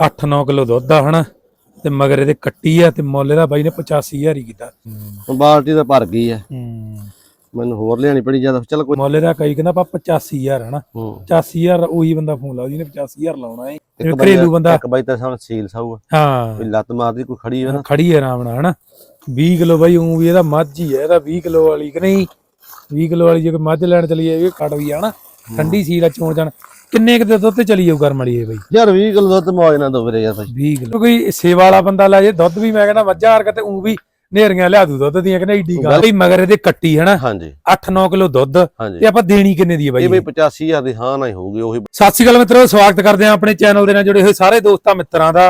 8-9 kilo ਦੁੱਧ ਆ ਹਨਾ ਤੇ ਮਗਰ ਇਹਦੇ ਕੱਟੀ ਆ ਤੇ ਮੁੱਲ ਇਹਦਾ ਬਾਈ ਨੇ 85000 ਹੀ ਕੀਤਾ। ਹੁਣ ਬਾਲਟੀ ਤਾਂ ਭਰ ਗਈ ਹੂੰ। ਮੈਨੂੰ ਹੋਰ ਲਿਆਣੀ ਪੜੀ ਜ਼ਿਆਦਾ ਚੱਲ ਕੋਈ ਮੁੱਲ ਇਹਦਾ ਕਈ ਕਹਿੰਦਾ ਆਪਾਂ 85000 ਹਨਾ। ਹੂੰ। 85000 ਉਹੀ ਬੰਦਾ ਫੋਨ ਲਾਉ ਜਿਹਨੇ 85000 ਲਾਉਣਾ ਹੈ ਘਰੇਲੂ ਬੰਦਾ। ਇੱਕ ਬਾਈ ਤਾਂ ਸਾਹਮਣੇ ਸੀਲ ਸਾਊ ਆ ਹਾਂ। ਕੋਈ ਲੱਤ ਮਾਰਦੀ ਕੋਈ ਖੜੀ ਹੈ ਨਾ। ਖੜੀ ਹੈ ਆਰਾਮ ਨਾਲ ਹਨਾ। 20 ਕਿਲੋ ਬਾਈ ਉਹ ਵੀ ਇਹਦਾ ਮੱਝ ਹੀ ਹੈ ਇਹਦਾ 20 ਕਿਲੋ ਵਾਲੀ ਕਿ ਨਹੀਂ? 20 ਕਿਲੋ ਵਾਲੀ ਜੇ ਮੱਝ ਲੈਣ ਚਲੀਏ ਇਹ ਕੱਟ ਵੀ ਆ ਹਨਾ। ਠੰਡੀ ਸੀਲ ਆ ਚੋਣ ਜਾਣ ਕਿੰਨੇ ਕੁ ਦੇ ਦੁੱਧ ਤੇ ਚਲੀ ਜਾਊ ਕਰਮ ਵਾਲੀ ਇਹ ਬਾਈ? ਯਾਰ 20 ਕਿਲੋ ਦੁੱਧ ਮੌਜ ਨਾ ਦੋ ਵੀਰੇ ਯਾਰ ਬਾਈ 20 ਕਿਲੋ। ਕੋਈ ਸੇਵਾ ਵਾਲਾ ਬੰਦਾ ਲੈ ਜੇ ਦੁੱਧ ਵੀ ਮੈਂ ਕਹਿੰਦਾ ਮੱਝਾਂ ਹਰਕਤ ਤੇ ਉਹ ਵੀ ਨੇਰੀਆਂ ਲਿਆ ਦੂ ਦੁੱਧ ਦੀਆਂ ਕਹਿੰਦਾ ਈਡੀ ਗੱਲ। ਬਈ ਮਗਰ ਇਹਦੇ ਕੱਟੀ ਹਨਾ ਹਾਂਜੀ। 8-9 ਕਿਲੋ ਦੁੱਧ ਹਾਂਜੀ। ਤੇ ਆਪਾਂ ਦੇਣੀ ਕਿੰਨੇ ਦੀ ਹੈ ਬਾਈ? ਇਹ ਬਈ 85000 ਦੀ ਹਾਂ ਨਾ ਹੀ ਹੋਊਗੀ ਉਹੀ ਸਤਿ ਸ਼੍ਰੀ ਅਕਾਲ ਮਿੱਤਰੋ ਸਵਾਗਤ ਕਰਦੇ ਹਾਂ ਆਪਣੇ ਚੈਨਲ ਦੇ ਨਾਲ ਜੁੜੇ ਹੋਏ ਸਾਰੇ ਦੋਸਤਾਂ ਮਿੱਤਰਾਂ ਦਾ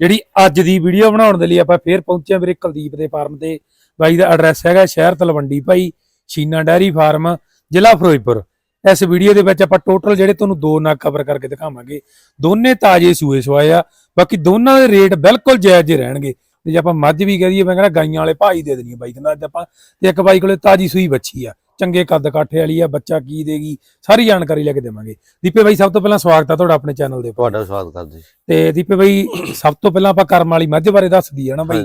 ਜਿਹੜੀ ਅੱਜ ਦੀ ਵੀਡੀਓ ਬਣਾਉਣ ਦੇ ਲਈ ਆਪਾਂ ਫੇਰ ਪਹੁੰਚੇ ਹਾਂ ਵੀਰੇ ਕੁਲਦੀਪ ਦੇ ਫਾਰਮ ਤੇ। ਬਾਈ ਦਾ ਐਡਰੈਸ ਹੈਗਾ ਸ਼ਹਿਰ ਤਲਵੰਡੀ ਭਾਈ ਸ਼ੀਨਾ ਡੈਰੀ ਫਾਰਮ ਜ਼ਿਲ੍ਹਾ ਫਿਰੋਜ਼ਪੁਰ। ਇਸ ਵੀਡੀਓ ਦੇ ਵਿੱਚ ਆਪਾਂ ਟੋਟਲ ਜਿਹੜੇ ਤੁਹਾਨੂੰ ਦੋ ਨਗ ਕਵਰ ਕਰਕੇ ਦਿਖਾਵਾਂਗੇ। ਦੋਨੇ ਤਾਜ਼ੇ ਸੂਏ ਸਵਾਏ ਆ। ਬਾਕੀ ਦੋਨਾਂ ਦੇ ਰੇਟ ਬਿਲਕੁਲ ਜਾਇਜ਼ ਹੀ ਰਹਿਣਗੇ। ਤੇ ਜੇ ਆਪਾਂ ਮੱਝ ਵੀ ਕਹਦੀਏ ਮੈਂ ਕਹਿੰਦਾ ਗਾਈਆਂ ਵਾਲੇ ਭਾਈ ਦੇ ਦੇਣੀ ਬਾਈ। ਕਹਿੰਦਾ ਅੱਜ ਆਪਾਂ ਤੇ ਇੱਕ ਬਾਈ ਕੋਲੇ ਤਾਜ਼ੀ ਸੂਈ ਬੱਚੀ ਆ। ਚੰਗੇ ਕੱਦ ਕਾਠੇ ਵਾਲੀ ਆ ਬੱਚਾ ਕੀ ਦੇਗੀ ਸਾਰੀ ਜਾਣਕਾਰੀ ਲੈ ਕੇ ਦੇਵਾਂਗੇ। ਦੀਪੇ ਬਾਈ ਸਭ ਤੋਂ ਪਹਿਲਾਂ ਸਵਾਗਤ ਆ ਤੁਹਾਡਾ ਆਪਣੇ ਚੈਨਲ ਦੇ ਉੱਪਰ। ਤੁਹਾਡਾ ਸਵਾਗਤ ਕਰਦੇ ਜੀ। ਤੇ ਦੀਪੇ ਬਾਈ ਸਭ ਤੋਂ ਪਹਿਲਾਂ ਆਪਾਂ ਕਰਮ ਵਾਲੀ ਮੱਝ ਬਾਰੇ ਦੱਸਦੀ ਆ ਨਾ ਬਾਈ।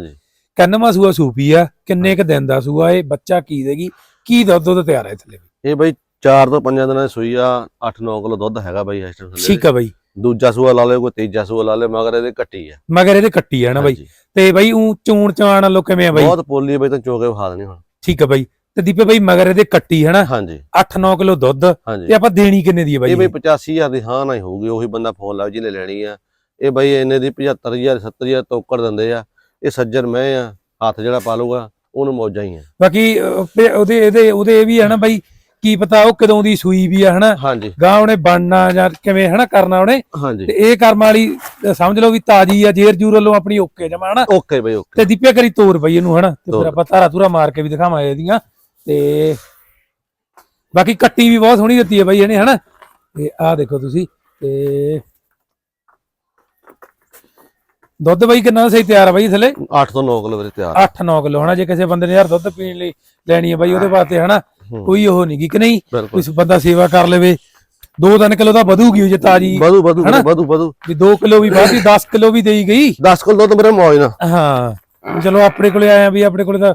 ਕੰਨਵਾ ਸੂਆ ਸੂਪੀ ਆ ਕਿੰਨੇ ਕ ਦਿਨ ਦਾ ਸੂਆ ਇਹ ਬੱਚਾ ਕੀ ਦੇਗੀ ਕੀ ਦੁੱਧ ਦੁੱਧ ਤਿਆਰ ਹੈ ਥੱਲੇ ਇਹ ਬਈ 4 ਤੋਂ 5 ਦਿਨਾਂ ਦੀ ਸੂਈ ਆ 8-9 ਕਿਲੋ ਦੁੱਧ ਹੈਗਾ ਬਈ ਇਸ ਟਾਈਮ ਠੀਕ ਆ ਬਾਈ। ਦੂਜਾ ਸੂਆ ਲਾ ਲਿਓ ਕੋਈ ਤੀਜਾ ਸੂਆ ਲਾ ਲਿਓ ਮਗਰ ਇਹਦੇ ਕੱਟੀ ਆ। ਮਗਰ ਇਹਦੇ ਕੱਟੀ ਆ ਨਾ ਬਾਈ। ਤੇ ਬਾਈ ਉਹ ਚੂਣ ਚਾਣ ਵਾਲੋ ਕਿਵੇਂ ਆ ਬਾਈ? ਬਹੁਤ ਪੋਲੀ ਆ ਬਈ ਤਾਂ ਚੋਕੇ ਵਿਖਾ ਦੇਣੀ ਹੁਣ। ਠੀਕ ਆ ਬਾਈ। ਤੇ ਦੀਪੇ ਬਾਈ ਮਗਰ ਇਹਦੇ ਕੱਟੀ ਹੈ ਨਾ ਹਾਂਜੀ। 8-9 ਕਿਲੋ ਦੁੱਧ ਤੇ ਆਪਾਂ ਦੇਣੀ ਕਿੰਨੇ ਦੀ ਹੈ ਬਾਈ? ਇਹ ਬਈ 85000 ਦੀ ਹਾਂ ਨਾ ਹੀ ਹੋਊਗੀ ਉਹੀ ਬੰਦਾ ਫੋਨ ਲਾਓ ਜਿਹਨੇ ਲੈਣੀ ਆ। ਇਹ ਬਈ ਇਹਨੇ ਦੀ 75000 70000 ਤੋਕੜ ਦਿੰਦੇ ਆ। ਇਹ ਸੱਜਰ ਮੈਂ ਆ ਹੱਥ ਜਿਹੜਾ ਪਾ ਲੂਗਾ ਉਹਨੂੰ ਮੌਜਾਂ ਹੀ ਆ। ਬਾਕੀ ਉਹਦੇ ਇਹਦੇ ਉਹਦੇ ਇਹ ਵੀ ਹੈ ਨਾ ਬਾਈ ਕੀ ਪਤਾ ਉਹ ਕਦੋਂ ਦੀ ਸੂਈ ਵੀ ਆ ਹਨਾ? ਹਾਂਜੀ। ਗਾਂ ਉਹਨੇ ਬਣਨਾ ਜਾਂ ਕਿਵੇਂ ਹਨਾ ਕਰਨਾ ਉਹਨੇ? ਤੇ ਇਹ ਕਰਮ ਵਾਲੀ ਸਮਝ ਲਓ ਵੀ ਤਾਜੀ ਆ ਜੇਰ ਜੂਰ ਵੱਲੋਂ ਆਪਣੀ ਓਕੇ ਜਮਾ ਹਨਾ? ਓਕੇ ਬਈ ਓਕੇ। ਤੇ ਦੀਪਿਆ ਕਰੀ ਤੋਰ ਬਈ ਇਹਨੂੰ ਹਨਾ? ਤੇ ਫਿਰ। ਆਪਾਂ ਧਾਰਾ ਧੂਰਾ ਮਾਰ ਕੇ ਵੀ ਦਿਖਾਵਾਂਗੇ ਇਹਦੀਆਂ। ਤੇ ਬਾਕੀ ਕੱਟੀ ਵੀ ਬਹੁਤ ਸੋਹਣੀ ਦਿੱਤੀ ਹੈ ਬਾਈ ਇਹਨੇ ਹਨਾ? ਤੇ ਆਹ ਦੇਖੋ ਤੁਸੀਂ ਤੇ ਦੁੱਧ ਬਾਈ ਕਿੰਨਾ ਸਹੀ ਤਿਆਰ ਆ ਬਾਈ ਥੱਲੇ? 8 ਤੋਂ 9 ਕਿਲੋ ਵੀਰੇ ਤਿਆਰ। 8-9 ਕਿਲੋ ਹਨਾ? ਜੇ ਕਿਸੇ ਬੰਦੇ ਨੇ ਯਾਰ ਦੁੱਧ ਪੀਣ ਲਈ ਲੈਣੀ ਹੈ ਬਾਈ ਉਹਦੇ ਵਾਸਤੇ ਹਨਾ। ਕੋਈ ਉਹ ਨਹੀਂ ਗੀ ਕਿ ਨਹੀਂ ਬਿਲਕੁਲ। ਕੋਈ ਬੰਦਾ ਸੇਵਾ ਕਰ ਲਵੇ। 2-3 ਕਿਲੋ ਤਾਂ ਵਧੂਗੀ ਉਹ ਜੇ ਤਾਜੀ। ਵਧੂ ਵਧੂ ਹਨਾ? ਵਧੂ ਵਧੂ। ਵੀ 2 ਕਿਲੋ ਵੀ ਵਧੀ 10 ਕਿਲੋ ਵੀ ਦੇਈ ਗਈ। 10 ਕਿਲੋ ਦੁੱਧ ਮੇਰੇ ਮੌਜ ਨਾ ਹਾਂ। ਚਲੋ ਆਪਣੇ ਕੋਲੇ ਆਇਆ ਵੀ ਆਪਣੇ ਕੋਲੇ ਤਾਂ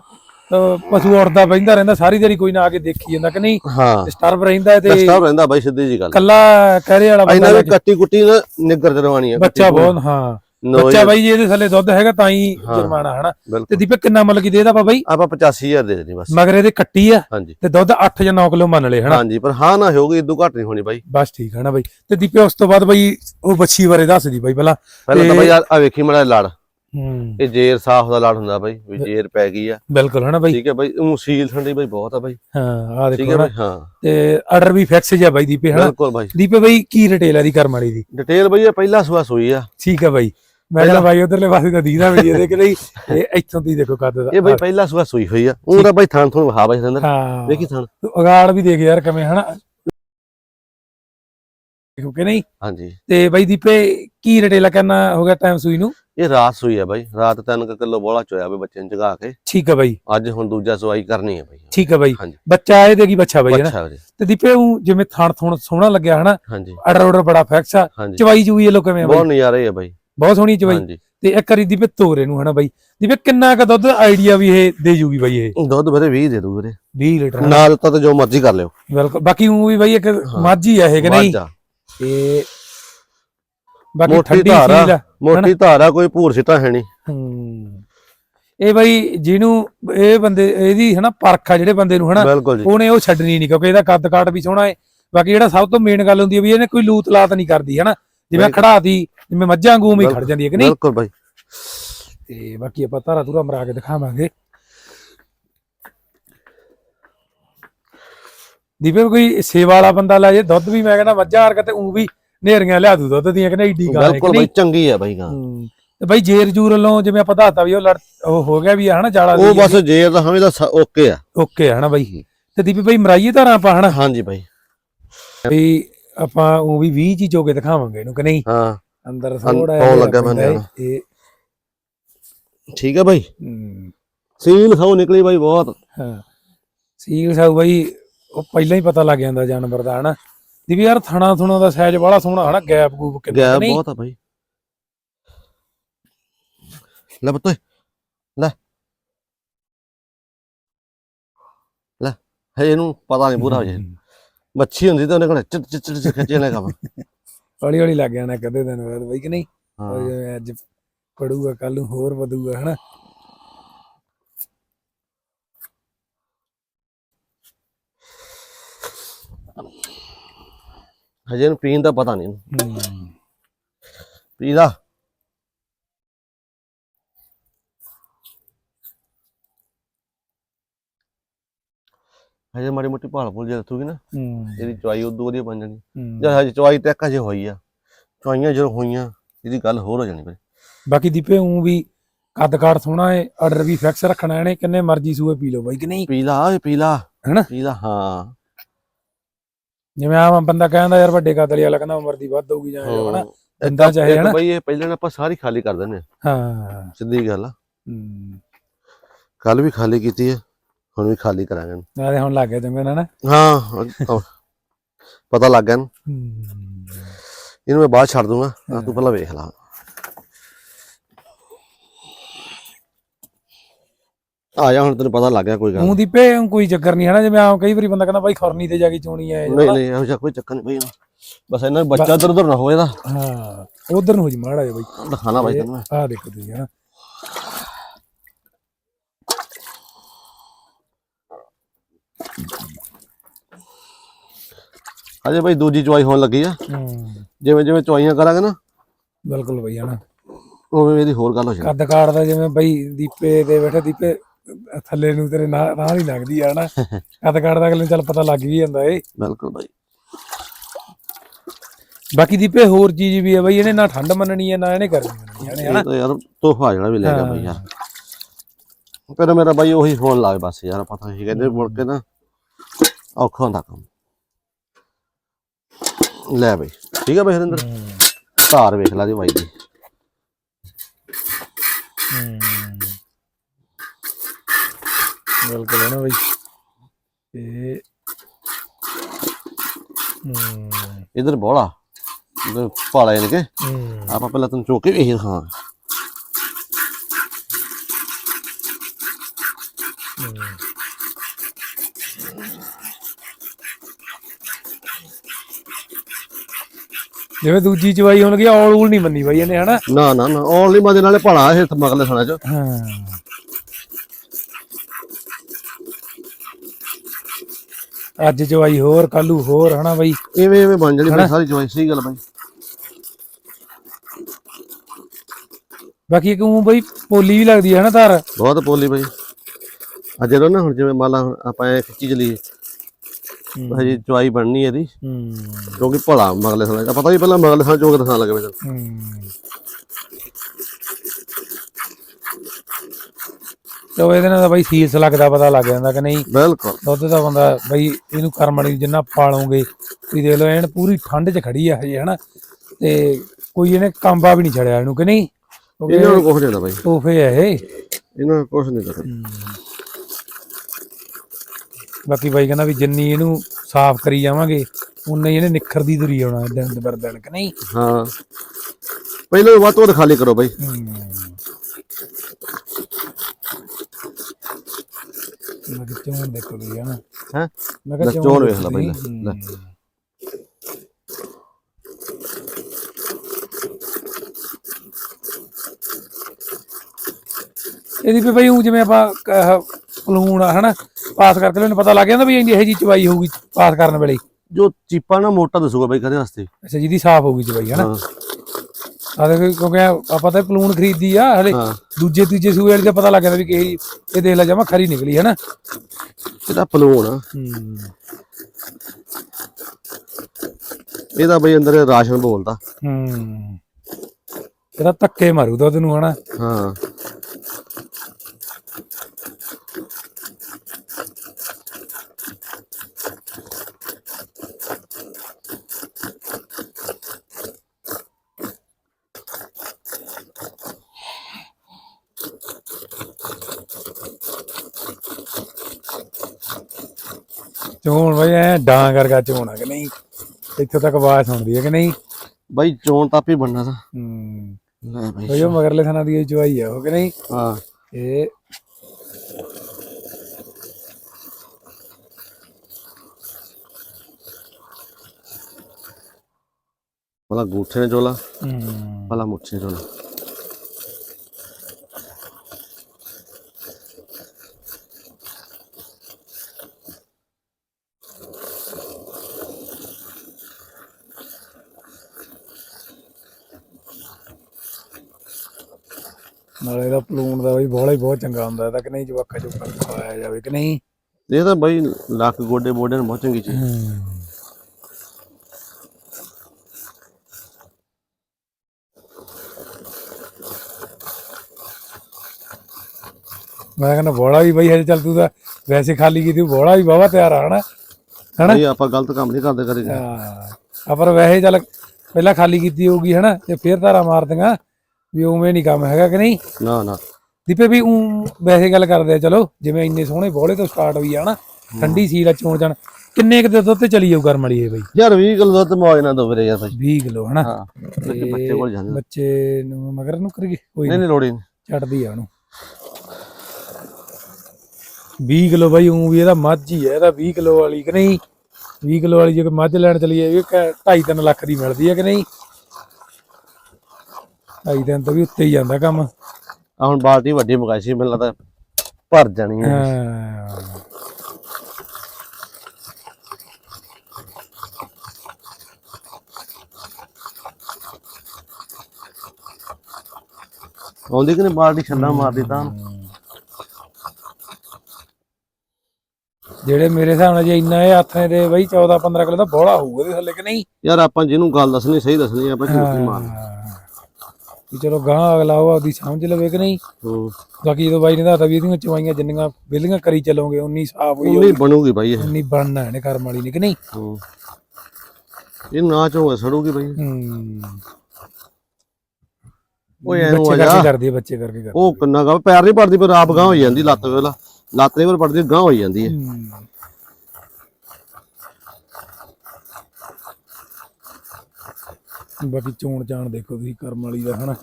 ਅਹ, ਪਸ਼ੂ ਉੜਦਾ ਬੈਂਦਾ ਰਹਿੰਦਾ ਸਾਰੀ ਦਿਹਾੜੀ ਕੋਈ ਨਾ ਆ ਕੇ ਦੇਖੀ ਜਾਂਦਾ ਕਿ ਨਹੀਂ? ਹਾਂ। ਡਿਸਟਰਬ ਰਹਿੰਦਾ ਹੈ ਤੇ ਦਸਤਾ ਰਹਿੰਦਾ ਬਾਈ ਸਿੱਧੀ ਜੀ ਗੱਲ ਕੱਲਾ ਕਹਰੇ ਵਾਲਾ ਬੰਦਾ ਇਹਨਾਂ ਕੇ- ਕੱਟੀ ਕੁੱਟੀ ਨਾ ਨਿੱਗਰ ਜਰਵਾਣੀ ਆ ਬੱਚਾ ਬਹੁਤ ਹਾਂ। ਬੱਚਾ ਬਾਈ ਜੀ ਇਹਦੇ ਥੱਲੇ ਦੁੱਧ ਹੈਗਾ ਤਾਂ ਹੀ। ਜੁਰਮਾਨਾ ਹਨਾ? ਤੇ ਦੀਪਕ ਕਿੰਨਾ ਮੁੱਲ ਕੀ ਦੇਦਾ ਆਪਾਂ ਬਾਈ ਆਪਾਂ 85000 ਦੇ ਦੇਣੀ ਬਸ। ਮਗਰ ਇਹਦੇ ਕੱਟੀ ਆ ਤੇ ਦੁੱਧ 8 ਜਾਂ 9 ਕਿਲੋ ਮੰਨ ਲੈ ਹਨਾ? ਹਾਂਜੀ ਪਰ ਹਾਂ ਨਾ ਹੋਊਗੀ ਇਦੋਂ ਘੱਟ ਨਹੀਂ ਹੋਣੀ ਬਾਈ। ਬਸ ਠੀਕ ਹੈ ਨਾ ਬਾਈ? ਤੇ ਦੀਪੇ ਉਸ ਤੋਂ ਬਾਅਦ ਬਾਈ ਉਹ ਬੱਚੀ ਬਾਰੇ ਦੱਸ ਦੀ ਬਾਈ ਪਹਿਲਾਂ। ਪਹਿਲਾਂ ਤਾਂ ਬਾਈ ਆ ਵੇਖੀ ਮੜਾ ਲੜ। ਹੂੰ। ਇਹ ਜੇਰ ਸਾਫ਼ ਦਾ ਲੜ ਹੁੰਦਾ ਬਾਈ ਵੀ ਜੇਰ ਪੈ ਗਈ ਆ। ਬਿਲਕੁਲ ਹਨਾ ਬਾਈ? ਠੀਕ ਹੈ ਬਾਈ ਉਹ ਸੀਲ ਠੰਡੀ ਬਾਈ ਬਹੁਤ ਆ ਬਾਈ। ਹਾਂ ਆ ਦੇਖੋ ਹਾਂ। ਤੇ ਆਰਡਰ ਵੀ ਫਿਕਸ ਜਿਹਾ ਬਾਈ ਦੀਪੇ ਹਨਾ? ਬਿਲਕੁਲ ਬਾਈ। ਦੀਪੇ ਬਾਈ ਕੀ ਰਿਟੇਲ ਆ ਦੀ ਕਰਮ ਵਾਲੀ ਦੀ? ਡਿਟੇਲ ਬਾਈ ਇਹ ਪਹਿਲਾ ਸੂਆ ਸੂਈ ਆ। ਠੀਕ ਹੈ ਬਾਈ। ਮੈਂ ਕਿਹਾ ਬਾਈ ਉਧਰਲੇ ਪਾਸੇ ਤਾਂ ਦੀਦਾ ਵੀਡੀਓ ਦੇਖ ਲਈ ਇਹ ਇੱਥੋਂ ਦੀ ਦੇਖੋ ਕੱਦ ਦਾ ਇਹ ਬਾਈ ਪਹਿਲਾ ਸੂਆ ਸੂਈ ਹੋਈ ਆ ਉਹ ਤਾਂ ਬਾਈ ਥਾਂ ਥੋਂ ਵਹਾ ਬਾਈ ਸੰਦਰ ਵੇਖੀ ਥਾਂ। ਅਗਾੜ ਵੀ ਦੇਖ ਯਾਰ ਕਿਵੇਂ ਹਨਾ? ਦੇਖੋ ਕਿ ਨਹੀਂ? ਹਾਂਜੀ। ਤੇ ਬਾਈ ਦੀਪੇ ਕੀ ਰਿਟੇਲ ਕਰਨਾ ਹੋ ਗਿਆ ਟਾਈਮ ਸੂਈ ਨੂੰ? ਇਹ ਰਾਤ ਸੂਈ ਆ ਬਾਈ ਰਾਤ 3 ਕਿਲੋ ਬੋਲਾ ਚੋਇਆ ਬਈ ਬੱਚੇ ਨੂੰ ਜਗਾ ਕੇ। ਠੀਕ ਹੈ ਬਾਈ। ਅੱਜ ਹੁਣ ਦੂਜਾ ਸਵਾਈ ਕਰਨੀ ਹੈ ਬਾਈ। ਠੀਕ ਹੈ ਬਾਈ। ਬੱਚਾ ਇਹ ਦੇਗੀ ਬੱਚਾ ਬਾਈ ਹਨਾ? ਤੇ ਦੀਪੇ ਉਹ ਜਿਵੇਂ ਥਣ ਥਣ ਸੋਹਣਾ ਲੱਗਿਆ ਹਨਾ? ਆਰਡਰ ਆਰਡਰ ਬੜਾ ਫਿਕਸ ਆ। ਚਵਾਈ ਚੂਈ ਇਹ ਲੋ ਕਿਵੇਂ ਆ ਬਹੁਤ ਨਜ਼ਾਰੇ ਆ ਬਾਈ। ਬਹੁਤ ਸੋਹਣੀ ਚਵਾਈ ਹਾਂਜੀ। ਤੇ ਇੱਕ ਵਾਰੀ ਦੀਪੇ ਤੋਰੇ ਨੂੰ ਹਨਾ ਬਾਈ। ਦੀਪੇ ਕਿੰਨਾ ਕ ਦੁੱਧ ਆਈਡੀਆ ਵੀ ਇਹ ਦੇ ਜੂਗੀ ਬਾਈ ਇਹ? ਦੁੱਧ ਵੀਰੇ 20 ਦੇ ਦੂ ਵੀਰੇ। 20 ਲੀਟਰ ਹਨਾ? ਨਾ ਦਿੱਤਾ ਤਾਂ ਜੋ ਮਰਜ਼ੀ ਕਰ ਲਿਓ। ਬਿਲਕੁਲ। ਬਾਕੀ ਉਹ ਵੀ ਬਾਈ ਇੱਕ ਮਾਝੀ ਆ ਇਹ ਕਿ ਨਹੀਂ? ਵਾਜਾ। ਤੇ ਬਾਕੀ ਮੋਟੀ ਠੰਡੀ ਧਾਰ ਆ, ਸੀਲ ਆ ਮੋਟੀ ਧਾਰਾ ਕੋਈ ਭੂਰ ਸਿੱਟਾ ਹੈ ਨਹੀਂ। ਹੂੰ। ਇਹ ਬਾਈ ਜਿਹਨੂੰ ਇਹ ਬੰਦੇ ਇਹਦੀ ਹਨਾ ਪਰਖ ਆ ਜਿਹੜੇ ਬੰਦੇ ਨੂੰ ਹਨਾ? ਬਿਲਕੁਲ ਜੀ। ਉਹਨੇ ਉਹ ਛੱਡਣੀ ਨਹੀਂ ਕਿਉਂਕਿ ਇਹਦਾ ਕੱਦ ਕਾਟ ਵੀ ਸੋਹਣਾ ਹੈ ਬਾਕੀ ਜਿਹੜਾ ਸਭ ਤੋਂ ਮੇਨ ਗੱਲ ਹੁੰਦੀ ਹੈ ਵੀ ਇਹਨੇ ਕੋਈ ਲੂਤ ਲਾਤ ਨਹੀਂ ਕਰਦੀ ਹਨਾ? ਜਿਵੇਂ। ਖੜਾਤੀ ਜਿਵੇਂ ਮੱਝਾਂ ਗੂਮ ਹੀ ਖੜ। ਜਾਂਦੀ ਹੈ ਕਿ ਨਹੀਂ? ਬਿਲਕੁਲ ਬਾਈ। ਤੇ ਬਾਕੀ ਆਪਾਂ ਧਾਰਾ ਧੂਰਾ ਮਰਾ ਕੇ ਦਿਖਾਵਾਂਗੇ। ਦੀਪੇ ਕੋਈ ਸੇਵਾ ਵਾਲਾ ਬੰਦਾ ਲੈ ਜੇ ਦੁੱਧ ਵੀ ਮੈਂ ਕਹਿੰਦਾ ਮੱਝਾਂ ਹਰਕਤ ਤੇ ਉਹ ਵੀ ਨੇਰੀਆਂ ਲਿਆ ਦੂ ਦੁੱਧ ਦੀਆਂ ਕਹਿੰਦਾ ਈਡੀ ਗਾਂ ਬਿਲਕੁਲ ਬਾਈ ਚੰਗੀ ਆ ਬਾਈ ਗਾਂ। ਤੇ ਬਾਈ ਜੇਰ ਜੂਰ ਵੱਲੋਂ ਜਿਵੇਂ ਆਪਾਂ ਦੱਸਤਾ ਵੀ ਉਹ ਲੜ ਉਹ ਹੋ ਗਿਆ ਵੀ ਹਨਾ ਜਾਲਾ ਉਹ ਬਸ ਜੇ ਤਾਂ ਹਮੇ ਦਾ ਓਕੇ ਆ। ਓਕੇ ਆ ਹਨਾ ਬਾਈ। ਤੇ ਦੀਪੀ ਬਾਈ ਮਰਾਈਏ ਧਾਰਾਂ ਆਪਾਂ ਹਨਾ? ਹਾਂਜੀ ਬਾਈ। ਵੀ ਆਪਾਂ ਉਹ ਵੀ 20 ਚੀ ਚੋ ਕੇ ਦਿਖਾਵਾਂਗੇ ਇਹਨੂੰ ਕਿ ਨਹੀਂ? ਹਾਂ। ਅੰਦਰ ਹਾਂ, ਥੋੜਾ ਪਾਉਣ ਲੱਗਾ ਬੰਦਾ ਇਹ ਠੀਕ ਹੂੰ, ਸੀਲ ਖਾਓ ਨਿਕਲੀ ਬਾਈ ਬਹੁਤ। ਹਾਂ। ਸੀਲ ਸਾਊ ਬਾਈ ਉਹ ਪਹਿਲਾਂ ਹੀ ਪਤਾ ਲੱਗ ਜਾਂਦਾ ਜਾਨਵਰ ਦਾ ਹਨਾ? ਦੀਪੀ ਯਾਰ ਥਣਾ ਥੁਣਾ ਦਾ ਸਾਈਜ਼ ਬੜਾ ਸੋਹਣਾ ਹਨਾ? ਗੈਪ ਗੂਪ ਕਿੰਨਾ ਨਹੀਂ? ਬਹੁਤ ਆ ਬਾਈ। ਲੈ ਪੁੱਤ ਓਏ, ਲੈ। ਲੈ ਹੈ ਇਹਨੂੰ ਪਤਾ ਨਹੀਂ ਪੂਰਾ ਹੋ। ਜੇ ਮੱਛੀ ਹੁੰਦੀ ਤਾਂ ਉਹਨੇ ਕੋਲ ਚਿੱਟ ਚਿੱਟ ਚਿੱਟ ਖਿੱਚੇ ਨਾ ਕੰਮ ਹੌਲੀ ਹੌਲੀ ਲੱਗ ਜਾਣਾ ਕਦੇ ਦਿਨ ਬਾਅਦ ਬਈ ਕਿ ਨਹੀਂ? ਉਹ ਜਿਵੇਂ ਅੱਜ ਪੜੂਗਾ ਕੱਲ ਨੂੰ ਹੋਰ ਵਧੂਗਾ ਹਨਾ? ਹਜੇ ਇਹਨੂੰ ਪੀਣ ਦਾ ਪਤਾ ਨਹੀਂ ਪੀਦਾ ਹਜੇ ਮਾੜੀ ਮੋਟੀ ਭਾਲ ਭੁਲ ਜੇ ਦੱਸੂਗੀ ਨਾ ਇਹਦੀ ਚਵਾਈ ਉਦੋਂ ਵਧੀਆ ਬਣ ਜਾਣੀ। ਜਦ ਹਜੇ ਚਵਾਈ ਤੇ ਹਜੇ ਹੋਈ ਆ। ਚਵਾਈਆਂ ਜਦੋਂ ਹੋਈਆਂ ਇਹਦੀ ਗੱਲ ਹੋਰ ਹੋ ਜਾਣੀ ਫਿਰ। ਬਾਕੀ ਦੀਪੇ ਉਂ ਵੀ ਕੱਦ ਕਾਠ ਸੋਹਣਾ ਏ ਆਰਡਰ ਵੀ ਫਿਕਸ ਰੱਖਣਾ ਇਹਨੇ ਕਿੰਨੇ ਮਰਜ਼ੀ ਸੂਏ ਪੀ ਲਓ ਬਾਈ ਕਿ ਨਹੀਂ? ਪੀਲਾ ਓਏ ਪੀਲਾ। ਹੈਨਾ? ਪੀਲਾ ਹਾਂ। ਜਿਵੇਂ ਆਮ ਬੰਦਾ ਕਹਿੰਦਾ ਯਾਰ ਵੱਡੇ ਕੱਦ ਵਾਲੀ ਕਹਿੰਦਾ ਉਮਰ ਦੀ ਵੱਧ ਹੋਊਗੀ ਜਾਂ ਹਨਾ? ਬੰਦਾ ਚਾਹੇ ਹਨਾ? ਬਈ ਇਹ ਪਹਿਲਾਂ ਆਪਾਂ ਸਾਰੀ ਖਾਲੀ ਕਰ ਦਿੰਦੇ ਹਾਂ ਹਾਂ। ਸਿੱਧੀ ਗੱਲ ਆ। ਹੂੰ। ਕੱਲ ਵੀ ਖਾਲੀ ਕੀਤੀ ਹੈ ਹੁਣ ਵੀ ਖਾਲੀ ਕਰਾਂਗੇ ਨਾਲੇ ਹੁਣ ਲੱਗ ਗਿਆ ਚੰਗਾ ਨਾ ਨਾ? ਹਾਂ ਪਤਾ ਲੱਗ ਗਿਆ। ਹੂੰ। ਇਹਨੂੰ ਮੈਂ ਬਾਅਦ 'ਚ ਛੱਡ ਦੂੰਗਾ। ਆਹ ਤੂੰ ਪਹਿਲਾਂ ਵੇਖ ਲਾ। ਆ ਜਾ ਹੁਣ ਤੈਨੂੰ ਪਤਾ ਲੱਗ ਗਿਆ ਕੋਈ ਗੱਲ ਉਂ ਦੀਪੇ ਊਂ ਕੋਈ ਚੱਕਰ ਨਹੀਂ ਹਨਾ? ਜਿਵੇਂ ਆਮ ਕਈ ਵਾਰੀ ਬੰਦਾ ਕਹਿੰਦਾ ਬਾਈ ਖੁਰਨੀ ਤੇ ਜਾ ਕੇ ਚੋਣੀ ਆ ਇਹ ਨਹੀਂ ਨਹੀਂ ਇਹੋ ਜਿਹਾ ਕੋਈ ਚੱਕਰ ਨਹੀਂ ਬਈ ਬਸ ਇਹਨਾਂ ਬੱਚਾ ਦਰ ਦਰ ਨਾ ਹੋਏ ਦਾ ਹਾਂ ਉਧਰ ਨੂੰ ਹੋ ਜੀ ਮਾੜਾ ਜਿਹਾ ਬਾਈ। ਦਿਖਾਣਾ ਬਾਈ ਤੈਨੂੰ ਮੈਂ। ਆਹ ਦੇਖੋ ਤੁਸੀਂ ਹਨਾ? ਹਜੇ ਬਈ ਦੂਜੀ ਚੁਆਈ ਹੋਣ ਲੱਗੀ ਆ। ਹੂੰ। ਜਿਵੇਂ ਜਿਵੇਂ ਚੁਆਈਆਂ ਕਰਾਂਗੇ ਨਾ ਬਿਲਕੁਲ ਬਈ ਹਨਾ। ਉਵੇਂ ਇਹਦੀ ਹੋਰ ਗੱਲ ਹੋ ਜਾਣੀ। ਕੱਦ ਕਾੜ ਦਾ ਜਿਵੇਂ ਬਈ ਦੀਪੇ ਦੇ ਬੈਠੇ ਦੀਪੇ ਥੱਲੇ ਨੂੰ ਤੇਰੇ ਨਾ ਰਾਹ ਨਹੀਂ ਲੱਗਦੀ ਆ ਹਨਾ। ਕੱਦ ਕਾੜ ਦਾ ਅਗਲੇ ਚੱਲ ਪਤਾ ਲੱਗ ਵੀ ਜਾਂਦਾ ਏ। ਬਿਲਕੁਲ ਬਾਈ। ਬਾਕੀ ਦੀਪੇ ਹੋਰ ਚੀਜ਼ ਵੀ ਆ ਬਈ ਇਹਨੇ ਨਾ ਠੰਡ ਮੰਨਣੀ ਹੈ ਨਾ ਇਹਨੇ ਗਰਮੀ ਮੰਨਣੀ ਹੈ ਹਨਾ। ਇਹ ਤਾਂ ਯਾਰ ਤੋਹਫਾ ਜਿਹੜਾ ਵੀ ਲੈ ਗਿਆ ਬਈ ਯਾਰ। ਪਰ ਮੇਰਾ ਬਾਈ ਉਹੀ ਫੋਨ ਲਾਵੇ ਬਸ ਯਾਰ ਪਤਾ ਨਹੀਂ ਕਹਿੰਦੇ ਮੁੜ ਕੇ ਨਾ ਔਖਾ ਹੁੰਦਾ ਕੰਮ। ਲੈ ਬਈ ਠੀਕ ਆ ਬਈ ਹਰਿੰਦਰ? ਧਾਰ ਵੇਖ ਲਾ ਦੀ ਬਾਈ ਦੀ। ਬਿਲਕੁਲ ਨਾ ਬਈ। ਇਹ ਹੂੰ ਇਧਰ ਬੋਲਾ ਇਧਰ ਪਾਲਾ ਇਹਨੇ ਕਿ। ਆਪਾਂ ਪਹਿਲਾਂ ਤੈਨੂੰ ਚੋਕੇ ਵੇਖ ਹਾਂ। ਜਿਵੇਂ ਦੂਜੀ ਚਵਾਈ ਹੋਣ ਲੱਗੀ ਔਲ ਊਲ ਨਹੀਂ ਮੰਨੀ ਬਈ ਇਹਨੇ ਹਨਾ? ਨਾ ਨਾ ਨਾ ਓਨਲੀ ਮਦੇ ਨਾਲੇ ਭਲਾ ਇਹ ਮਗਲੇ ਸੁਣਾ ਚ। ਹਾਂ। ਅੱਜ ਚਵਾਈ ਹੋਰ ਕੱਲੂ ਹੋਰ ਹਨਾ ਬਈ? ਐਵੇਂ ਐਵੇਂ ਬਣ ਜਣੀ ਬਈ ਸਾਰੀ ਚੋਈ ਸਹੀ ਗੱਲ ਬਾਈ। ਬਾਕੀ ਕਿਉਂ ਬਈ ਪੋਲੀ ਵੀ ਲੱਗਦੀ ਹੈ ਹਨਾ ਧਾਰ? ਬਹੁਤ ਪੋਲੀ ਬਾਈ। ਆ ਜਦੋਂ ਨਾ ਹੁਣ ਜਿਵੇਂ ਮੰਨ ਲਾ ਹੁਣ ਆਪਾਂ ਇਹ ਖਿੱਚੀ ਚਲੀ ਹਜੇ ਚੁਆਈ ਬਣਨੀ ਇਹਦੀ। ਕਿਉਂਕਿ ਭਲਾ ਮਗਲੇ ਸੁਣਾ ਚ ਪਤਾ ਵੀ ਪਹਿਲਾਂ ਮਗਲੇ ਸੁਣਾ ਚੋਕ ਦਿਖਾਣ ਲੱਗੇ ਹੂੰ। ਤੋ ਇਹਦੇ ਨਾਲ ਬਈ ਸੀਲਸ ਲੱਗਦਾ ਪਤਾ ਲੱਗ ਜਾਂਦਾ ਕਿ ਨਹੀਂ। ਬਿਲਕੁਲ। ਦੁੱਧ ਦਾ ਬੰਦਾ ਬਈ ਇਹਨੂੰ ਕਰਮਣੀ ਜਿੰਨਾ ਪਾਲੋਗੇ ਤੁਸੀਂ ਦੇਖ ਲਓ ਐਨ ਪੂਰੀ ਠੰਡ 'ਚ ਖੜੀ ਆ ਹਜੇ ਹਨਾ? ਤੇ ਕੋਈ ਇਹਨੇ ਕੰਬਾ ਵੀ ਨਹੀਂ ਛੜਿਆ ਇਹਨੂੰ ਕਿ ਨਹੀਂ? ਇਹਨਾਂ ਨੂੰ ਕੁਝ ਨਹੀਂ ਹੁੰਦਾ ਬਾਈ। ਤੋਹਫੇ ਆ ਇਹ। ਇਹਨਾਂ ਨੂੰ ਕੁਝ ਨਹੀਂ ਕਰਦਾ ਬਾਕੀ ਬਾਈ ਕਹਿੰਦਾ ਵੀ ਜਿੰਨੀ ਇਹਨੂੰ ਸਾਫ਼ ਕਰੀ ਜਾਵਾਂਗੇ ਉਨਾ ਹੀ ਇਹਨੇ ਨਿਖਰਦੀ ਤੁਰੀ ਆਉਣਾ ਦਿਨ ਬਰ ਦਿਨ ਕਿ ਨਹੀਂ ਹਾਂ ਪਹਿਲਾਂ ਵੱਧ ਤੋਂ ਵੱਧ ਖਾਲੀ ਕਰੋ ਬਾਈ ਮੈਂ ਕਿ ਚੋਣ ਦੇਖੋ ਵੀ ਹਨਾ ਹੈ ਮੈਂ ਲੈ ਕਿਹਾ ਚੋਣ ਵੇਖ ਦੇਖੋ ਲੈ ਵੀ। ਪਹਿਲਾਂ, ਲੈ। ਹੂੰ। ਇਹਦੀ ਵੀ ਬਈ ਊਂ ਜਿਵੇਂ ਆਪਾਂ ਪਲੂਣ ਆ ਹਨਾ? ਪਾਸ ਕਰਕੇ ਲੈਣ ਪਤਾ ਲੱਗ ਜਾਂਦਾ ਵੀ ਇਹ ਜੀ ਚਵਾਈ ਹੋਊਗੀ ਪਾਸ ਕਰਨ ਵੇਲੇ। ਜੋ ਚੀਪਾ ਨਾ ਮੋਟਾ ਦੱਸੂਗਾ ਬਾਈ ਕਦੇ ਵਾਸਤੇ? ਅੱਛਾ ਜਿਹਦੀ ਸਾਫ਼ ਹੋਊਗੀ ਚਵਾਈ ਹਨਾ? ਆ ਦੇਖ ਕਿਉਂਕਿ ਆਪਾਂ ਤਾਂ ਪਲੂਣ ਖਰੀਦੀ ਆ ਹਲੇ ਦੂਜੇ ਤੀਜੇ ਸੂਏ ਵਾਲੀ ਦਾ ਪਤਾ ਲੱਗ ਜਾਂਦਾ ਵੀ ਕਿਹੜੀ ਇਹ ਦੇਖ ਲੈ ਜਮਾ ਖਰੀ ਨਿਕਲੀ ਹੈ ਨਾ ਇਹਦਾ ਪਲੂਣ ਆ। ਹੂੰ। ਇਹਦਾ ਬਈ ਅੰਦਰ ਰਾਸ਼ਨ ਬੋਲਦਾ। ਹੂੰ। ਇਹਦਾ ਧੱਕੇ ਮਾਰੂ ਦੁੱਧ ਨੂੰ ਹਨਾ? ਹਾਂ। ਚੋਣ ਬਈ ਐ ਡਾਂ ਕਰਗਾ ਚੋਣਾ ਕਿ ਨਹੀਂ? ਇੱਥੋਂ ਤੱਕ ਆਵਾਜ਼ ਸੁਣਦੀ ਹੈ ਕਿ ਨਹੀਂ? ਬਾਈ ਚੋਣ ਤਾਪੀ ਬਣਨਾ ਤਾਂ। ਹੂੰ। ਲੈ ਬਈ ਉਹ ਮਗਰਲੇ ਥਾਂ ਦੀ ਚਵਾਈ ਆ ਉਹ ਕਿ ਨਹੀਂ? ਹਾਂ। ਇਹ ਨੇ ਚੋਲਾ ਹਮ, ਭਲਾ ਮੁੱਛੇ ਚੋਲਾ ਨਾਲੇ ਦਾ ਪਲੂਣ ਦਾ ਬਈ ਬੋਲਾ ਹੀ ਬਹੁਤ ਚੰਗਾ ਹੁੰਦਾ ਇਹਦਾ ਕਿ ਨਹੀਂ ਜਵਾਕਾ ਚੁੱਕਾ ਖਵਾਇਆ ਜਾਵੇ ਕਿ ਨਹੀਂ? ਇਹ ਤਾਂ ਬਾਈ ਲੱਕ ਗੋਡੇ ਮੋਢੇ ਨੂੰ ਬਹੁਤ ਚੰਗੀ ਚੀਜ਼। ਮੈਂ ਕਹਿੰਦਾ ਬੋਲਾ ਵੀ ਬਈ ਹਜੇ ਚੱਲ ਤੂੰ ਤਾਂ ਵੈਸੇ ਖਾਲੀ ਕੀਤੀ ਬੋਲਾ ਵੀ ਬਾਵਾ ਤਿਆਰ ਆ ਹਨਾ? ਹਨਾ? ਨਹੀਂ ਆਪਾਂ ਗਲਤ ਕੰਮ ਨਹੀਂ ਕਰਦੇ ਕਦੇ। ਹਾਂ। ਪਰ ਵੈਸੇ ਚੱਲ ਪਹਿਲਾਂ ਖਾਲੀ ਕੀਤੀ ਹੋਊਗੀ ਹਨਾ? ਤੇ ਫੇਰ ਧਾਰਾ ਮਾਰ ਦਿੰਗਾ ਵੀ ਉਵੇਂ ਨਹੀਂ ਕੰਮ ਹੈਗਾ ਕਿ ਨਹੀਂ? ਨਾ ਨਾ। ਦੀਪੇ ਵੀ ਉਂ ਵੈਸੇ ਗੱਲ ਕਰਦੇ ਆ ਚਲੋ ਜਿਵੇਂ ਇੰਨੇ ਸੋਹਣੇ ਬੋਲੇ ਤੋਂ ਸਟਾਰਟ ਹੋਈ ਆ ਨਾ ਠੰਡੀ ਸੀਲ ਆ ਚੋਣ ਜਾਣ ਕਿੰਨੇ ਕੁ ਦੇ ਦੁੱਧ ਤੇ ਚਲੀ ਜਾਊ ਗਰਮ ਵਾਲੀ ਇਹ ਬਈ? ਯਾਰ 20 ਕਿਲੋ ਦੁੱਧ ਮੌਜ ਨਾ ਦੋ ਵੀਰੇ ਯਾਰ ਭਾਈ 20 ਕਿਲੋ ਹਨਾ? ਹਾਂ ਬੱਚੇ ਕੋਲ ਜਾਂਦੇ ਬੱਚੇ ਨੂੰ ਮਗਰ ਨੂੰ ਕਰੀਏ ਕੋਈ ਨਹੀਂ ਨਹੀਂ ਲੋੜੀ ਨਹੀਂ। ਛੱਡਦੀ ਆ ਉਹਨੂੰ। 20 ਕਿਲੋ ਬਾਈ ਉਂ ਵੀ ਇਹਦਾ ਮੱਝ ਹੀ ਹੈ ਇਹਦਾ 20 ਕਿਲੋ ਵਾਲੀ ਕਿ ਨਹੀਂ? 20 ਕਿਲੋ ਵਾਲੀ ਜੇ ਮੱਝ ਲੈਣ ਚਲੀਏ ਇਹ 2.5 ਲੱਖ ਦੀ ਮਿਲਦੀ ਹੈ ਕਿ ਨਹੀਂ? 2.5 ਤੋਂ ਵੀ ਉੱਤੇ ਹੀ ਜਾਂਦਾ ਕੰਮ। ਆ ਹੁਣ ਬਾਲਟੀ ਵੱਡੀ ਮੰਗਾਈ ਸੀ ਮੈਨੂੰ ਲੱਗਦਾ ਭਰ ਜਾਣੀ ਹੈ। ਹਾਂ। ਆਉਂਦੀ ਕਿ ਨਹੀਂ? ਬਾਲਟੀ ਛੱਲਾ ਮਾਰਦੀ ਤਾਂ। ਜਿਹੜੇ ਮੇਰੇ ਹਿਸਾਬ ਨਾਲ ਜੇ ਇੰਨਾ ਇਹ ਹੱਥਾਂ ਦੇ ਬਈ 14 15 ਕਿਲੋ ਦਾ ਬੋਲਾ ਹੋਊਗਾ ਇਹਦੇ ਥੱਲੇ ਕਿ ਨਹੀਂ? ਯਾਰ ਆਪਾਂ ਜਿਹਨੂੰ ਗੱਲ ਦੱਸਣੀ ਸਹੀ ਦੱਸਣੀ ਆਪਾਂ ਝੂਠ ਹਾਂ। ਵੀ ਚਲੋ ਗਾਂ ਅਗਲਾ ਉਹ ਆਪਦੀ ਸਮਝ ਲਵੇ ਕਿ ਨਹੀਂ? ਹੂੰ। ਬਾਕੀ ਜਦੋਂ ਬਾਈ ਨੇ ਦੱਸਦਾ ਵੀ ਇਹਦੀਆਂ ਚਵਾਈਆਂ ਜਿੰਨੀਆਂ ਵਿਹਲੀਆਂ ਕਰੀ ਚੱਲੋਗੇ ਉਨੀ ਸਾਫ਼ ਹੋਈ ਨਹੀਂ ਬਣੂਗੀ ਬਾਈ ਇਹ। ਉਨੀ ਬਣਨਾ ਇਹਨੇ ਕਰਮ ਵਾਲੀ ਨੇ ਕਿ ਨਹੀਂ? ਹੂੰ। ਇਹ ਨਾ ਚੋਂਗੇ ਸੜੂਗੀ ਬਾਈ। ਹੂੰ। ਓਏ ਐਨੂੰ ਆ ਜਾ। ਕਰਦੀ ਹੈ ਬੱਚੇ ਕਰਕੇ ਉਹ ਕਿੰਨਾ ਗਾ ਪੈਰ ਨਹੀਂ ਪੜਦੀ ਪਰ ਆਪ ਗਾਂ ਹੋਈ ਜਾਂਦੀ ਲੱਤ ਵੇਲਾ ਲੱਤ ਨਹੀਂ ਪਰ ਪੜਦੀ ਗਾਂ ਹੋਈ ਜਾਂਦੀ ਹੈ। ਹੂੰ। ਬਾਕੀ ਚੋਣ ਚਾਣ ਦੇਖੋ ਤੁਸੀਂ ਕਰਮ ਵਾਲੀ ਦਾ ਹਨਾ?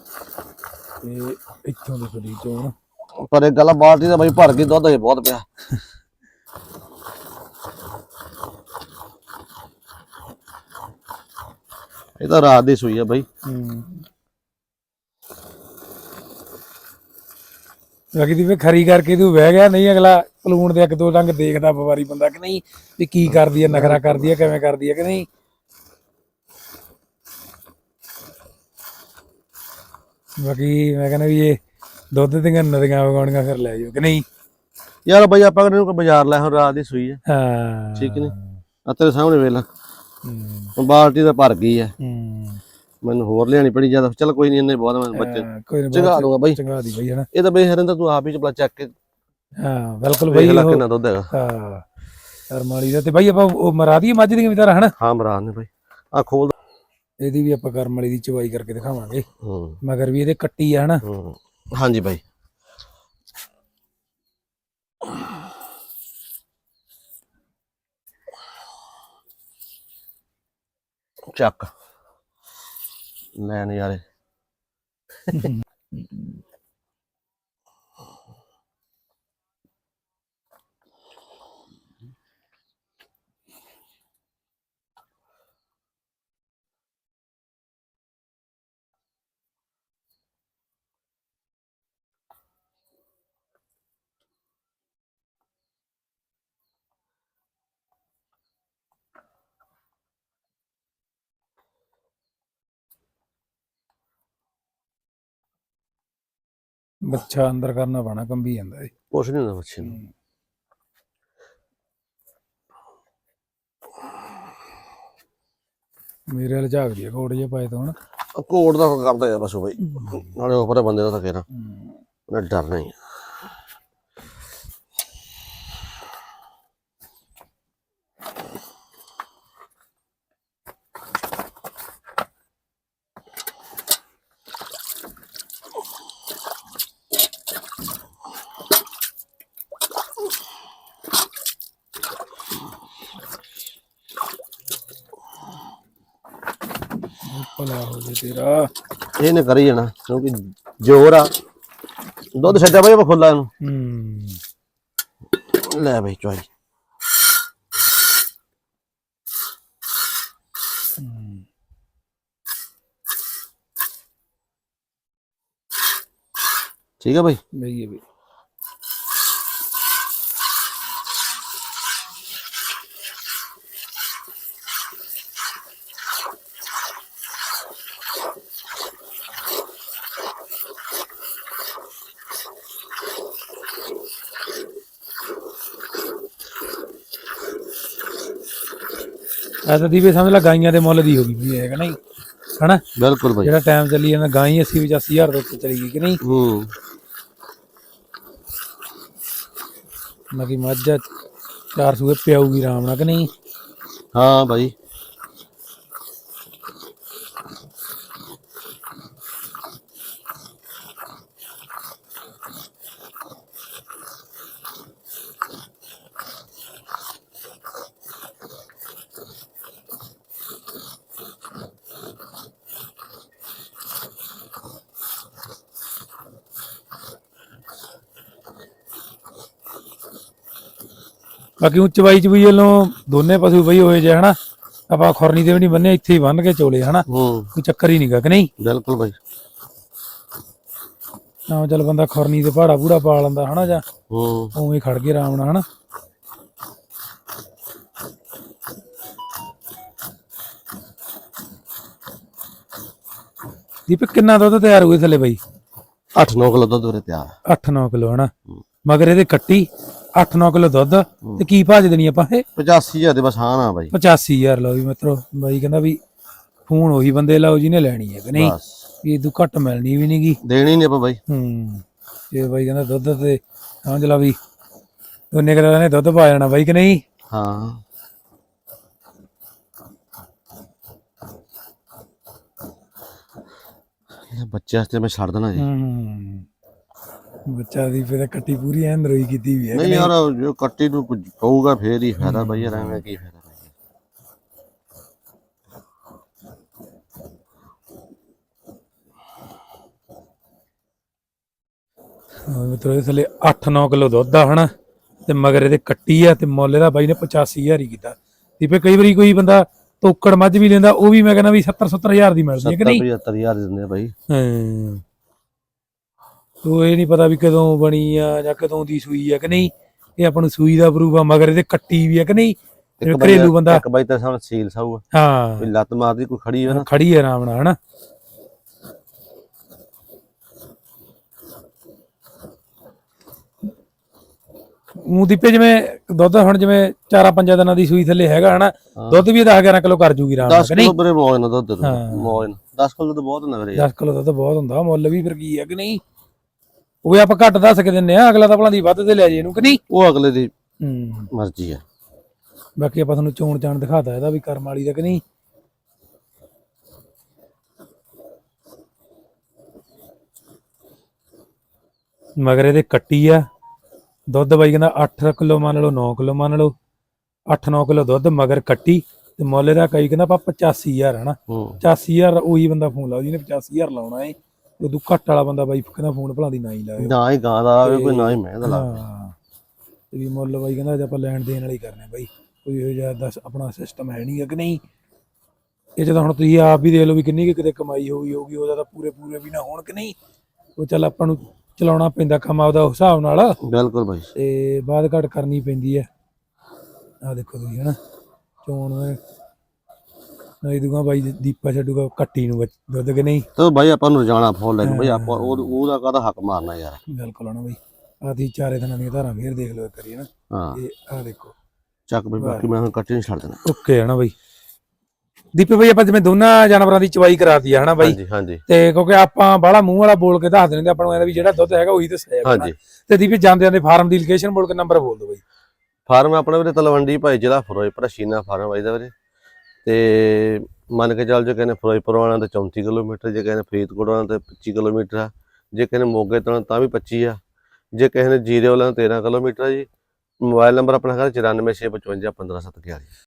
ਤੇ ਇੱਥੋਂ ਦੇਖੋ ਦੀ ਚੋਣ। ਪਰ ਇਹ ਗੱਲ ਆ, ਬਾਲਟੀ ਦਾ ਬਾਈ ਭਰ ਕੇ ਦੁੱਧ ਅਜੇ ਬਹੁਤ ਪਿਆ। ਇਹ ਤਾਂ ਰਾਤ ਦੀ ਸੂਈ ਆ ਬਾਈ। ਹੂੰ। ਬਾਕੀ ਦੀ ਵੀ ਖਰੀ ਕਰਕੇ ਤੂੰ ਬਹਿ ਗਿਆ ਨਹੀਂ ਅਗਲਾ ਪਲੂਣ ਦੇ ਇੱਕ ਦੋ ਰੰਗ ਦੇਖਦਾ ਵਪਾਰੀ ਬੰਦਾ ਕਿ ਨਹੀਂ ਵੀ ਕੀ ਕਰਦੀ ਹੈ ਨਖਰਾ ਕਰਦੀ ਹੈ ਕਿਵੇਂ ਕਰਦੀ ਹੈ ਕਿ ਨਹੀਂ। ਬਾਕੀ ਮੈਂ ਕਹਿੰਦਾ ਵੀ ਇਹ ਦੁੱਧ ਦੀਆਂ ਨਦੀਆਂ ਵਗਾਉਣੀਆਂ ਫਿਰ ਲੈ ਜਾਓ ਕਿ ਨਹੀਂ। ਯਾਰ ਬਾਈ ਆਪਾਂ ਕਹਿੰਦੇ ਨੂੰ ਬਾਜ਼ਾਰ ਲੈ ਹੁਣ ਰਾਤ ਦੀ ਸੂਈ ਆ। ਹਾਂ। ਠੀਕ ਨੀ ਆ ਤੇਰੇ ਸਾਹਮਣੇ ਵੇਲਾ ਹੂੰ। ਬਾਲਟੀ ਤਾਂ ਭਰ ਗਈ ਆ। ਹੂੰ। ਮੈਨੂੰ ਹੋਰ ਲਿਆਣੀ ਪੜੀ ਜ਼ਿਆਦਾ ਚੱਲ ਕੋਈ ਨਹੀਂ ਇੰਨੇ ਬਹੁਤ ਮੈਂ ਬੱਚੇ ਹਾਂ, ਕੋਈ ਨਹੀਂ ਚੰਗਾ ਦੂੰਗਾ ਬਾਈ। ਚੰਗਾ ਦੀ ਬਈ ਹਨਾ? ਇਹ ਤਾਂ ਬਈ ਹਰਿੰਦਰ ਤੂੰ ਆਪ ਹੀ ਚਪਲਾ ਚੱਕ ਕੇ ਹਾਂ ਬਿਲਕੁਲ ਬਈ ਲੈ ਉਹ ਕਿੰਨਾ ਦੁੱਧ ਹੈਗਾ। ਹਾਂ ਕਰਮਾਲੀ ਦਾ ਤੇ ਬਾਈ ਆਪਾਂ ਉਹ ਮਰਾ ਦਈਏ ਮੱਝ ਦੀਆਂ ਵੀ ਤਰ੍ਹਾਂ ਹਨਾ? ਹਾਂ ਮਰਾਨ ਨੇ ਬਾਈ। ਆ ਖੋਲ ਇਹਦੀ ਵੀ ਆਪਾਂ ਕਰਮ ਵਾਲੀ ਦੀ ਚਵਾਈ ਕਰਕੇ ਦਿਖਾਵਾਂਗੇ। ਮਗਰ ਵੀ ਇਹਦੇ ਕੱਟੀ ਆ ਹਨਾ? ਹਾਂਜੀ ਬਾਈ। ਚੱਕ। ਲੈ ਨਜ਼ਾਰੇ ਬੱਚਾ ਅੰਦਰ ਕਰਨਾ ਪੈਣਾ ਕੰਬੀ ਜਾਂਦਾ ਏ। ਕੁਛ ਨਹੀਂ ਹੁੰਦਾ ਬੱਚੇ ਨੂੰ। ਮੇਰੇ ਵਾਲ ਝਾਕਦੀ ਆ ਕੋੜ ਜੇ ਪਾਏ ਤੋਂ ਆਹ ਕੋਟ ਦਾ ਕਰਦਾ ਆ ਬਸ ਉਹ ਬਾਈ। ਨਾਲੇ ਉੱਪਰ ਬੰਦੇ ਦਾ ਤਾਂ ਕਹਿਣਾ ਉਹਨੇ ਡਰ ਨਹੀਂ ਭਲਾ ਹੋ ਜੇ ਤੇਰਾ। ਇਹਨੇ ਕਰੀ ਜਾਣਾ ਕਿਉਂਕਿ ਜ਼ੋਰ ਆ। ਦੁੱਧ ਛੱਡਿਆ ਬਈ ਆਪਾਂ ਖੁੱਲਾ ਇਹਨੂੰ ਹੂੰ। ਲੈ ਬਈ ਚੁਆਈ। ਠੀਕ ਹੈ ਬਈ? ਬਈ ਬਈ ਐ ਤਾਂ ਦੀਵੇ ਸਮਝ ਲੈ ਗਾਈਆਂ ਦੇ ਮੁੱਲ ਦੀ ਹੋ ਗਈ ਵੀ ਹੈ ਕਿ ਨਹੀਂ? ਹਨਾ? ਬਿਲਕੁਲ ਬਈ। ਜਿਹੜਾ ਟਾਈਮ ਚੱਲੀ ਜਾਂਦਾ ਗਾਂ ਹੀ 80 85000 ਦੇ ਉੱਤੇ ਚਲੀ ਗਈ ਕਿ ਨਹੀਂ? ਹੂੰ। ਮਗੀ ਮੱਝ ਚਾਰ ਸੂਏ ਪਿਆਊਗੀ ਆਰਾਮ ਨਾਲ ਕਿ ਨਹੀਂ? ਹਾਂ ਬਾਈ। ਬਾਕੀ ਉੱਚ ਬਾਈ ਚ ਵੀ ਵੱਲੋਂ ਦੋਨੇ ਪਸ਼ੂ ਬਈ ਹੋਏ ਜੇ ਹਨਾ? ਆਪਾਂ ਖੁਰਨੀ ਤੇ ਵੀ ਨਹੀਂ ਬੰਨੇ ਇੱਥੇ ਹੀ ਬੰਨ ਕੇ ਚੋਲੇ ਹਨਾ? ਹੂੰ। ਕੋਈ ਚੱਕਰ ਹੀ ਨਹੀਂਗਾ ਕਿ ਨਹੀਂ? ਬਿਲਕੁਲ ਬਾਈ। ਨਾ ਚੱਲ ਬੰਦਾ ਖੁਰਨੀ ਤੇ ਪਹਾੜਾ ਪੂੜਾ ਪਾ ਲੈਂਦਾ ਹਨਾ ਜਾਂ ਹੂੰ। ਉਵੇਂ ਖੜ ਕੇ ਆਰਾਮ ਨਾਲ ਹਨਾ? ਦੀਪਕ ਕਿੰਨਾ ਦੁੱਧ ਤਿਆਰ ਹੋਏ ਥੱਲੇ ਬਾਈ? 8-9 ਕਿਲੋ ਦੁੱਧ ਉਰੇ ਤਿਆਰ ਆ। 8-9 ਕਿਲੋ ਹਨਾ? ਮਗਰ ਇਹਦੇ ਕੱਟੀ? 8-9 ਕਿਲੋ ਦੁੱਧ ਤੇ ਕੀ ਭਾਜ ਦੇਣੀ ਆਪਾਂ ਇਹ? 85000 ਦੇ ਬਸ ਹਾਂ ਨਾ ਬਾਈ। 85000 ਲਓ ਵੀ ਮਿੱਤਰੋ। ਬਾਈ ਕਹਿੰਦਾ ਵੀ ਫੋਨ ਉਹੀ ਬੰਦੇ ਲਾਓ ਜਿਹਨੇ ਲੈਣੀ ਹੈ ਕਿ ਨਹੀਂ। ਬਸ। ਵੀ ਇਦੋਂ ਘੱਟ ਮਿਲਣੀ ਵੀ ਨਹੀਂਗੀ ਦੇਣੀ ਨਹੀਂ ਆਪਾਂ ਬਾਈ। ਹੂੰ। ਇਹ ਬਾਈ ਕਹਿੰਦਾ ਦੁੱਧ ਤੇ ਸਮਝ ਲਾ ਵੀ ਉਹਨੇ ਕਿਹਾ ਨੇ ਦੁੱਧ ਪਾ ਜਾਣਾ ਬਾਈ ਕਿ ਨਹੀਂ? ਹਾਂ। ਇਹ ਬੱਚੇ ਵਾਸਤੇ ਮੈਂ ਛੱਡ ਦੇਣਾ ਜੀ। ਹੂੰ। ਬੱਚਾ ਦੀ ਫਿਰ ਕੱਟੀ ਪੂਰੀ ਐਨ ਰੋਈ ਕੀਤੀ ਵੀ ਹੈ ਨਹੀਂ ਯਾਰ ਜੋ ਕੱਟੀ ਨੂੰ ਕੁਝ ਕਹੂਗਾ ਫੇਰ ਹੀ ਫਾਇਦਾ ਬਾਈ ਯਾਰ ਐਵੇਂ ਕੀ ਫਾਇਦਾ ਮਿੱਤਰੋ ਇਹ ਥੱਲੇ 8-9 ਕਿਲੋ ਦੁੱਧ ਆ ਹਨਾ? ਤੇ ਮਗਰ ਇਹਦੇ ਕੱਟੀ ਆ ਤੇ ਮੁੱਲ ਇਹਦਾ ਬਾਈ ਨੇ 85000 ਹੀ ਕੀਤਾ। ਦੀਪੇ ਕਈ ਵਾਰੀ ਕੋਈ ਬੰਦਾ ਤੋਕੜ ਮੱਝ ਵੀ ਲੈਂਦਾ ਉਹ ਵੀ ਮੈਂ ਕਹਿੰਦਾ ਵੀ 70-70000 ਦੀ ਮਿਲਦੀ ਹੈ ਕਿ ਨਹੀਂ? 75000 ਦਿੰਦੇ ਆ ਬਾਈ। ਹਾਂ। ਉਹ ਇਹ ਨਹੀਂ ਪਤਾ ਵੀ ਕਦੋਂ ਬਣੀ ਆ ਜਾਂ ਕਦੋਂ ਦੀ ਸੂਈ ਆ ਕਿ ਨਹੀਂ। ਇਹ ਆਪਾਂ ਨੂੰ ਸੂਈ ਦਾ ਪ੍ਰੂਫ ਆ ਮਗਰ ਇਹਦੇ ਕੱਟੀ ਵੀ ਆ ਕਿ ਨਹੀਂ। ਬਾਈ ਘਰੇਲੂ ਬੰਦਾ। ਇੱਕ ਬਾਈ ਤਾਂ ਸਾਹਮਣੇ ਸੀਲ ਸਾਊ ਆ। ਹਾਂ। ਵੀ ਲੱਤ ਮਾਰਦੀ ਕੋਈ ਖੜੀ ਹੋਵੇ ਨਾ। ਖੜੀ ਹੈ ਆਰਾਮ ਨਾਲ ਹਨਾ। ਉਹ ਦੀਪੇ ਜਿਵੇਂ ਦੁੱਧ ਹੁਣ ਜਿਵੇਂ 4-5 ਦਿਨਾਂ ਦੀ ਸੂਈ ਥੱਲੇ ਹੈਗਾ ਹਨਾ। ਦੁੱਧ ਵੀ 10-11 ਕਿਲੋ ਕਰ ਜੂਗੀ ਆਰਾਮ ਨਾਲ 10 ਕਿ ਨਹੀਂ? ਕਿਲੋ ਬਰੇ ਮੌਜ ਨਾ ਦੁੱਧ। ਮੌਜ ਨਾਲ। 10 ਕਿਲੋ ਤਾਂ ਬਹੁਤ ਨਾ ਵੀਰੇ। 10 ਕਿਲੋ ਦੁੱਧ ਬਹੁਤ ਹੁੰਦਾ ਮੁੱਲ ਵੀ ਫਿਰ ਕੀ ਹੈ ਕਿ ਨਹੀਂ? ਉਹ ਵੀ ਆਪਾਂ ਘੱਟ ਦੱਸ ਕੇ ਦਿੰਨੇ ਆ ਅਗਲਾ ਤਾਂ ਭਲਾਂ ਦੀ ਵੱਧ ਤੇ ਲੈ ਜੇ ਇਹਨੂੰ ਕਿ ਨਹੀਂ ਉਹ ਅਗਲੇ ਦੀ ਹੂੰ। ਮਰਜ਼ੀ ਆ। ਬਾਕੀ ਆਪਾਂ ਤੁਹਾਨੂੰ ਚੋਣ ਚਾਣ ਦਿਖਾਤਾ ਇਹਦਾ ਵੀ ਕਰਮ ਵਾਲੀ ਦਾ ਕਿ ਨਹੀਂ। ਮਗਰ ਇਹਦੇ ਕੱਟੀ ਆ। ਦੁੱਧ ਬਾਈ ਕਹਿੰਦਾ 8 ਕਿਲੋ ਮੰਨ ਲਓ 9 ਕਿਲੋ ਮੰਨ ਲਓ 8-9 ਕਿਲੋ ਦੁੱਧ ਮਗਰ ਕੱਟੀ ਤੇ ਮੁੱਲ ਇਹਦਾ ਕਈ ਕਹਿੰਦਾ ਆਪਾਂ 85000 ਹਨਾ। ਹੂੰ। 85000 ਉਹੀ ਬੰਦਾ ਫੋਨ ਲਾਓ ਜਿਹਨੇ 85000 ਲਾਉਣਾ ਏ। ਉਦੋਂ ਘੱਟ ਵਾਲਾ ਬੰਦਾ ਬਾਈ ਕਹਿੰਦਾ ਫੋਨ ਭਲਾਂ ਦੀ ਨਾ ਹੀ ਲਾਇਓ। ਨਾ ਹੀ ਗਾਂ ਦਾ ਆਵੇ ਕੋਈ ਨਾ ਹੀ ਮੈਂ ਦਾ ਲਾ। ਹਾਂ। ਤੇ ਵੀ ਮੁੱਲ ਬਾਈ ਕਹਿੰਦਾ ਅੱਜ ਆਪਾਂ ਲੈਣ ਦੇਣ ਵਾਲੀ ਕਰਨੇ ਬਾਈ। ਕੋਈ ਇਹੋ ਜਿਹਾ ਦੱਸ ਆਪਣਾ ਸਿਸਟਮ ਹੈ ਨਹੀਂ ਕਿ ਨਹੀਂ? ਇਹ ਤਾਂ ਹੁਣ ਤੁਸੀਂ ਆਪ ਵੀ ਦੇਖ ਲਓ ਵੀ ਕਿੰਨੀ ਕੁ ਕਿਤੇ ਕਮਾਈ ਹੋਈ ਹੋਊਗੀ ਉਹਦਾ ਤਾਂ ਪੂਰੇ ਪੂਰੇ ਵੀ ਨਾ ਹੋਣ ਕਿ ਨਹੀਂ? ਉਹ ਚੱਲ ਆਪਾਂ ਨੂੰ ਚਲਾਉਣਾ ਪੈਂਦਾ ਕੰਮ ਆਪਦਾ ਉਸ ਹਿਸਾਬ ਨਾਲ। ਬਿਲਕੁਲ ਬਾਈ। ਤੇ ਬਾਅਦ ਘਟ ਕਰਨੀ ਪੈਂਦੀ ਹੈ। ਆ ਦੇਖੋ ਤੁਸੀਂ ਹਨਾ ਚੋਣ ਨਹੀਂ ਦੂਗਾ ਬਾਈ ਦੀਪਾ ਛੱਡੂਗਾ ਕੱਟੀ ਨੂੰ ਵਿੱਚ ਦੁੱਧ ਕਿ ਨਹੀਂ। ਤੇ ਬਾਈ ਆਪਾਂ ਨੂੰ ਰਜਾਣਾ ਫੋਨ ਲੈ ਕੇ ਬਾਈ ਆਪਾਂ ਉਹ ਉਹਦਾ ਕਾਹਦਾ ਹੱਕ ਮਾਰਨਾ ਯਾਰ। ਬਿਲਕੁਲ ਹਨਾ ਬਾਈ। ਤੁਸੀਂ ਚਾਰੇ ਦਿਨਾਂ ਦੀਆਂ ਧਾਰਾਂ ਫੇਰ ਦੇਖ ਲਓ ਇੱਕ ਵਾਰੀ ਹਨਾ। ਹਾਂ। ਤੇ ਆ ਦੇਖੋ। ਚੱਕ ਬਈ ਬਾਕੀ ਮੈਂ ਹੁਣ ਕੱਟੀ ਨਹੀਂ ਛੱਡ ਦੇਣਾ। ਓਕੇ ਹਨਾ ਬਾਈ। ਦੀਪੇ ਬਾਈ ਆਪਾਂ ਜਿਵੇਂ ਦੋਨਾਂ ਜਾਨਵਰਾਂ ਦੀ ਚਵਾਈ ਕਰਾਤੀ ਆ ਹਨਾ ਬਾਈ? ਹਾਂਜੀ ਹਾਂਜੀ। ਤੇ ਕਿਉਂਕਿ ਆਪਾਂ ਬਾਹਲਾ ਮੂੰਹ ਵਾਲਾ ਬੋਲ ਕੇ ਦੱਸ ਦਿੰਦੇ ਆਪਾਂ ਨੂੰ ਐਂ ਵੀ ਜਿਹੜਾ ਦੁੱਧ ਹੈਗਾ ਉਹੀ ਦੱਸਿਆ ਜਾਵੇ ਹਾਂਜੀ। ਤੇ ਦੀਪੇ ਜਾਂਦੇ ਜਾਂਦੇ ਫਾਰਮ ਦੀ ਲੋਕੇਸ਼ਨ ਬੋਲ ਕੇ ਨੰਬਰ ਬੋਲ ਦਿਓ ਬਾਈ। ਫਾਰਮ ਆਪਣੇ ਵੀਰੇ ਤਲਵੰਡੀ ਭਾਈ ਜ਼ਿਲ੍ਹਾ ਫਿਰੋਜ਼ਪੁਰ ਸ਼ੀਨਾ ਫਾਰਮ ਬਾਈ ਦਾ ਵੀਰੇ। ਤੇ ਮੰਨ ਕੇ ਚੱਲ ਜੇ ਕਹਿੰਦੇ ਫਿਰੋਜ਼ਪੁਰ ਵਾਲਿਆਂ ਦਾ 34 ਕਿਲੋਮੀਟਰ, ਜੇ ਕਹਿੰਦੇ ਫਰੀਦਕੋਟ ਵਾਲਿਆਂ ਦਾ 25 ਕਿਲੋਮੀਟਰ ਆ, ਜੇ ਕਹਿੰਦੇ ਮੋਗੇ ਤੋਂ ਤਾਂ ਵੀ 25 ਆ। ਜੇ ਕਹਿੰਦੇ ਜੀਰੇ ਵਾਲਿਆਂ ਦਾ 13 ਕਿਲੋਮੀਟਰ ਆ ਜੀ, ਮੋਬਾਈਲ ਨੰਬਰ ਆਪਣਾ ਹੈਗਾ 9465515711